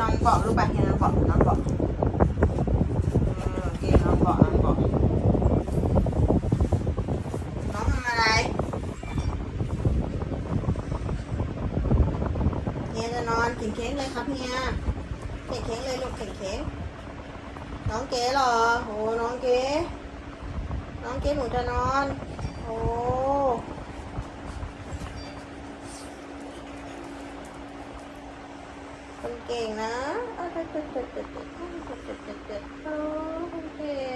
นอนเบาะลูกไปเฮียนอนเบาะนอนเบาะเออโอเคนอนเบาะนอนเบาะน้องทำอะไรเฮียจะนอนเข่งเค้งเลยครับเฮียเข่งเค้งเลยลูกเข่งเค้งน้องเก๋หรอโอ้น้องเก๋น้องเก๋หนูจะนอน โอ้ คนเก่งนะคนเก่ง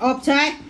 Option